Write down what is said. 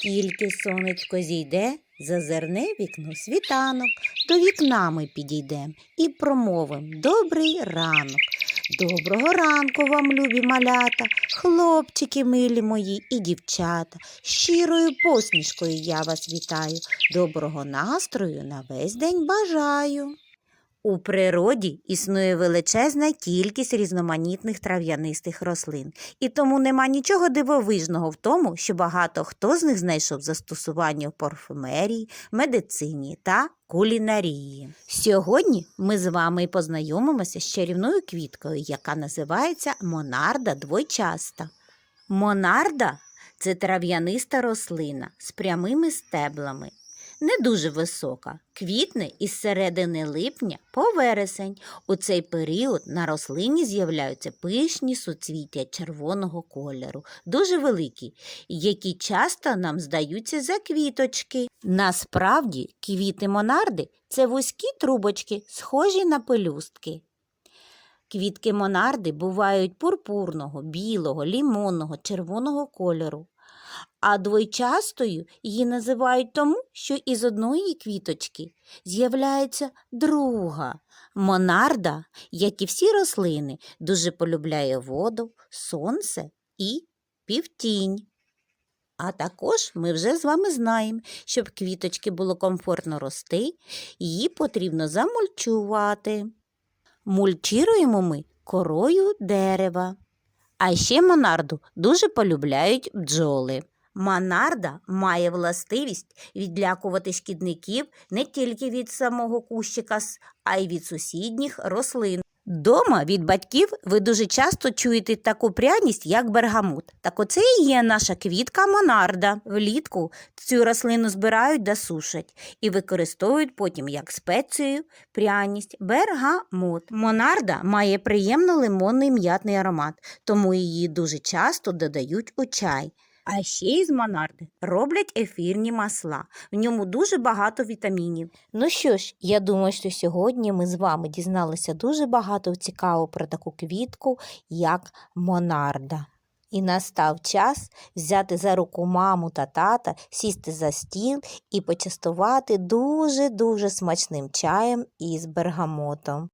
Тільки сонечко зійде, зазирне вікно світанок. До вікна ми підійдем і промовим добрий ранок. Доброго ранку вам, любі малята, хлопчики милі мої і дівчата. Щирою посмішкою я вас вітаю. Доброго настрою на весь день бажаю. У природі існує величезна кількість різноманітних трав'янистих рослин, і тому нема нічого дивовижного в тому, що багато хто з них знайшов застосування в парфумерії, медицині та кулінарії. Сьогодні ми з вами познайомимося з чарівною квіткою, яка називається монарда двойчаста. Монарда це трав'яниста рослина з прямими стеблами. Не дуже висока, квітне із середини липня по вересень. У цей період на рослині з'являються пишні суцвіття червоного кольору, дуже великі, які часто нам здаються за квіточки. Насправді, квіти монарди це вузькі трубочки, схожі на пелюстки. Квітки монарди бувають пурпурного, білого, лімонного, червоного кольору. А двойчастою її називають тому, що із одної квіточки з'являється друга. Монарда, як і всі рослини, дуже полюбляє воду, сонце і півтінь. А також ми вже з вами знаємо, щоб квіточки було комфортно рости, її потрібно замульчувати. Мульчируємо ми корою дерева. А ще монарду дуже полюбляють бджоли. Монарда має властивість відлякувати шкідників не тільки від самого кущика, а й від сусідніх рослин. Дома від батьків ви дуже часто чуєте таку пряність, як бергамут. Так оце і є наша квітка монарда. Влітку цю рослину збирають та сушать і використовують потім як спецію, пряність, бергамот. Монарда має приємно лимонний м'ятний аромат, тому її дуже часто додають у чай. А ще із монарди роблять ефірні масла. В ньому дуже багато вітамінів. Ну що ж, я думаю, що сьогодні ми з вами дізналися дуже багато цікавого про таку квітку, як монарда. І настав час взяти за руку маму та тата, сісти за стіл і почастувати дуже-дуже смачним чаєм із бергамотом.